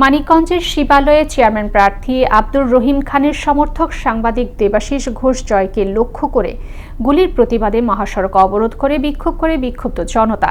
মানিকগঞ্জের শিবালয়ে চেয়ারম্যান প্রার্থী আব্দুর রহিম খানের সমর্থক সাংবাদিক দেবাশিস ঘোষ জয়কে লক্ষ্য করে গুলির প্রতিবাদে মহাসড়ক অবরোধ করে বিক্ষোভ করে বিক্ষুব্ধ জনতা।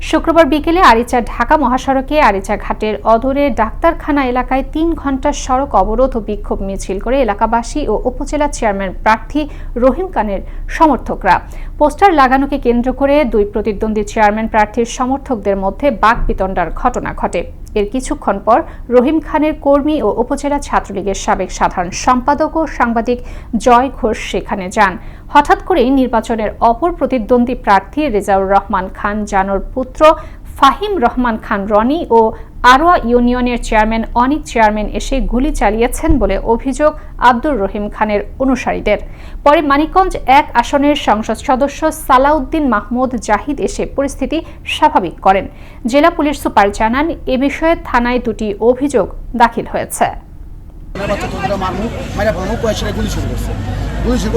শুক্রবার বিকেলে আরিচা ঢাকা মহাসড়কে আরিচা ঘাটের অদূরে ডাক্তারখানা এলাকায় তিন ঘণ্টার সড়ক অবরোধ ও বিক্ষোভ মিছিল করে এলাকাবাসী ও উপজেলা চেয়ারম্যান প্রার্থী রহিম খানের সমর্থকরা। পোস্টার লাগানোকে কেন্দ্র করে দুই প্রতিদ্বন্দ্বী চেয়ারম্যান প্রার্থীর সমর্থকদের মধ্যে বাক বিতণ্ডার ঘটনা ঘটে। এর কিছুক্ষণ পর রহিম খানের কর্মী ও উপজেলা ছাত্রলীগের সাবেক সাধারণ সম্পাদক ও সাংবাদিক জয় ঘোষ সেখানে যান। হঠাৎ করেই নির্বাচনের অপর প্রতিদ্বন্দ্বী প্রার্থী রেজাউর রহমান খান, জানোর পুত্র ফাহিম রহমান খান, রনি ও আরোয়া ইউনিয়নের চেয়ারম্যান অনিক চেয়ারম্যান এসে গুলি চালিয়েছেন বলে অভিযোগ আব্দুর রহিম খানের অনুসারীদের। পরে মানিকগঞ্জ এক আসনের সংসদ সদস্য সালাউদ্দিন মাহমুদ জাহিদ এসে পরিস্থিতি স্বাভাবিক করেন। জেলা পুলিশ সুপার জানান, এ বিষয়ে থানায় দুটি অভিযোগ দাখিল হয়েছে। কয়েকটা গুলি শুরু করছে। গুলি শুরু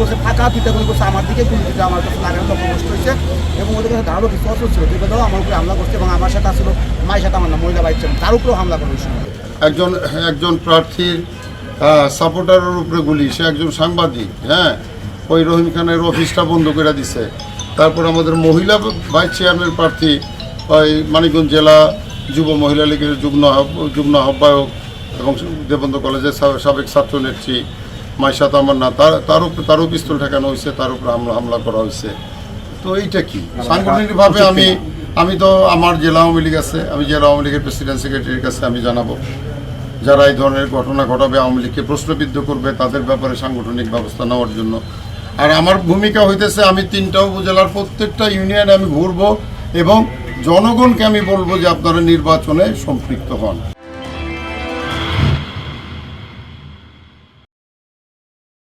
করছে ফাঁকা করছে আমার দিকে আমার কাছে হয়েছে। এবং কাছে কিছু ছিল দল আমার হামলা করছে এবং আমার সাথে আসলো মায়ের সাথে আমার মহিলা বাইক তার উপরেও হামলা একজন একজন প্রার্থীর সাপোর্টারের উপরে গুলি, সে একজন সাংবাদিক হ্যাঁ? ওই রহিম খানের অফিসটা বন্ধ করে দিছে। তারপর আমাদের মহিলা ভাইস চেয়ারম্যান প্রার্থী, ওই মানিকগঞ্জ জেলা যুব মহিলা লীগের যুগ্ম যুগ্ম আহ্বায়ক এবং দেবন্দ্র কলেজের সাবেক ছাত্রনেত্রী মাইশা তামান্না তার তার উপরে তারও পিস্তল ঠেকানো হয়েছে তার উপরে হামলা হামলা করা হয়েছে। তো এইটা কি? সাংগঠনিকভাবে আমি আমি তো আমার জেলা আওয়ামী লীগ আছে আমি জেলা আওয়ামী লীগের প্রেসিডেন্ট সেক্রেটারির কাছে আমি জানাব। যারা এই ধরনের ঘটনা ঘটাবে আওয়ামী লীগকে প্রশ্নবিদ্ধ করবে তাদের ব্যাপারে সাংগঠনিক ব্যবস্থা নেওয়ার জন্য। আর আমার ভূমিকা হইতেছে আমি তিনটা উপজেলার প্রত্যেকটা ইউনিয়নে আমি ঘুরবো এবং জনগণকে আমি বলব যে আপনারা নির্বাচনে সম্পৃক্ত হন।